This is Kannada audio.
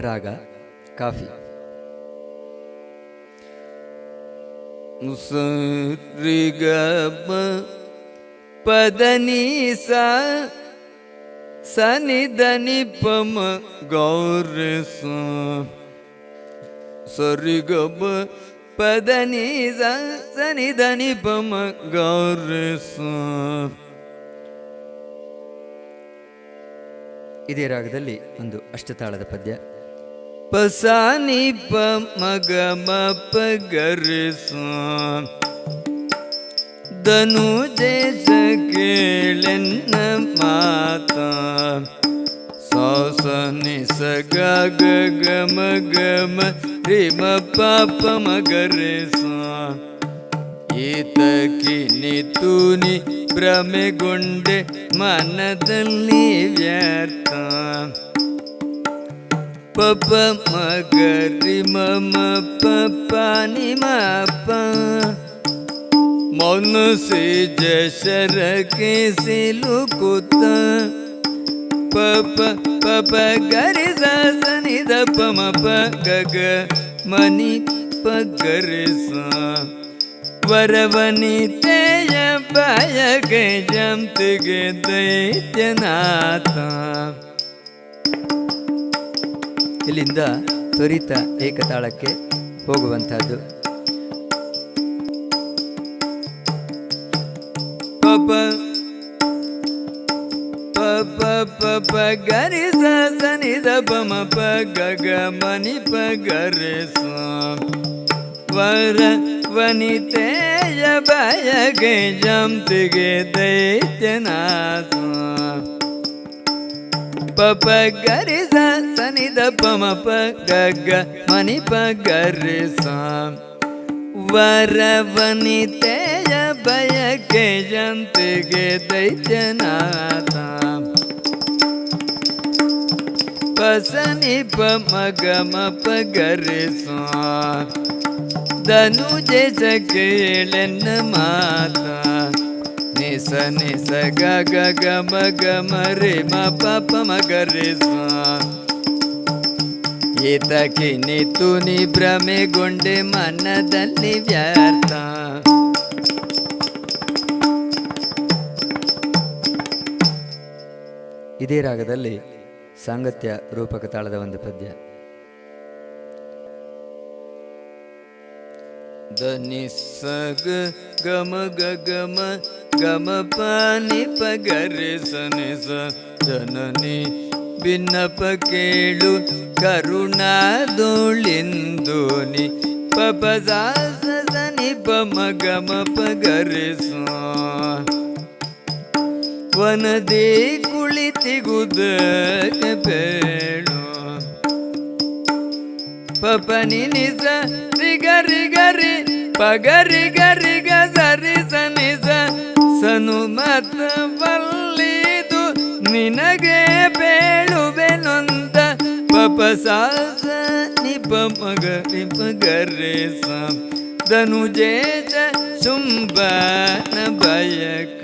ರಾಗ ಕಾಫಿ. ಸರಿಗ ಪದನಿ ಸ ಸನಿಧನಿ ಪಮ ಗೌರಿ ಸರಿ ಸರಿಗ ಪದನಿ ಸನಿ ಧನಿ ಪಮ ಗೌರಿ ಸ ಇದೇ ರಾಗದಲ್ಲಿ ಒಂದು ಅಷ್ಟತಾಳದ ಪದ್ಯ. ಪಸಾನಿ ಪ ಮಗ ಮ ಪ ಗರಿ ಸ ಧನು ಜೇಸ ಕೇಳೆನ್ನ ಮಾತ ಸಾಸ ನಿ ಸ ಗ ಗ ಗ ಮ ಗ ಮ ರಿ ಮ ಪ ಪ ಮ ಗ ರಿ ಸ ಈತಕಿ ನಿತೂನಿ ಭ್ರಮೆಗೊಂಡೆ ಮನದಲ್ಲಿ ವ್ಯರ್ಥ ಪಪ, ಮಗರಿ, ಮಮ, ಪಪ ನಿಮಪ ಜಶರ ಜಶರಕ್ಕೆ ಸಿಲುಕುತ್ತ. ಪಪ ಪಪ, ಗರಿ ಸನಿ ದ ಪಮ ಪ ಗಗ ಮನಿ, ಪ ಗರಿ ಸ. ವರವನಿತೆಯ ಬಯಗೆ ಜಂತಿಗೆ ದೈತ್ಯನಾಥ. ಇಲ್ಲಿಂದ ತ್ವರಿತ ಏಕತಾಳಕ್ಕೆ ಹೋಗುವಂತಹದ್ದು ಪಪ ಪಪ ಪಪ ಗರಿ ಸನಿ ಪಮ, ಪ ಗಗ ಮನಿ, ಪ ಗರಿ ವರ, ವನಿತೆಯ ಬಯಗೆ ಜಂತಿಗೆ ದೈತ್ಯನಾಥ. ಪಪ ಗರಿ ಸ ಸನಿ ದ ಪ ಗಗ ಮನಿ ಪ ಗರಿ ಸ ವರವನಿತೆಯ ಬಯಕೆ ಜಂತಿಗೆ ದೈತ್ಯನಾಥ. ಪಸನಿ ಪ ಮಗ ಮ ಪ ಗರಿ ಸ ಧನುಜೆ ಮಾತ. ನಿಸ ನಿಸ ಗ ಗ ಗ ಮ ಗ ಮ ರೆ ಮ ಪ ಪ ಮ ಗ ರೆ ಸ. ಈತಕಿ ನಿತು ನಿ ಭ್ರಮೆಗೊಂಡೆ ಮನದಲ್ಲಿ ವ್ಯರ್ಥ. ಇದೇ ರಾಗದಲ್ಲಿ ಸಾಂಗತ್ಯ ರೂಪಕ ತಾಳದ ಒಂದು ಪದ್ಯ. ಧನಿ ಸಗ ಗ ಗಮ ಗ ಗಮ ಗಮ ಪಾನಿ ಪಗರೆ ಸನಸ ಸನೆ ಜನನಿ ಭಿನ್ನಪ ಕೇಳು ಕರುಣಾದೋಳಿಂದು ನಿ ಪಪ ಸಾಸ ಸನಿ ಪ ಮ ಗಮ ಪಗರೆ ವನದೇ ಕುಳಿತಿಗುದ ಬೇಳು. ಪಪನಿ ನಿಸ ರಿಗ ರಿಗ ರಿ ಪಗರಿ ಗರಿ ಗ ಸರಿ ಸನಿಸ ಸನು ಮತ ಬಲ್ಲಿದು ನಿನಗೆ ಬೇಳುವೆನೊಂದ ಪಪ ಸಾಸ ನಿಪ ಮಗ, ನಿಪ ಗರೆ ಸ ಧನುಜೇಜ, ಶುಂಭನ ಭಯಕ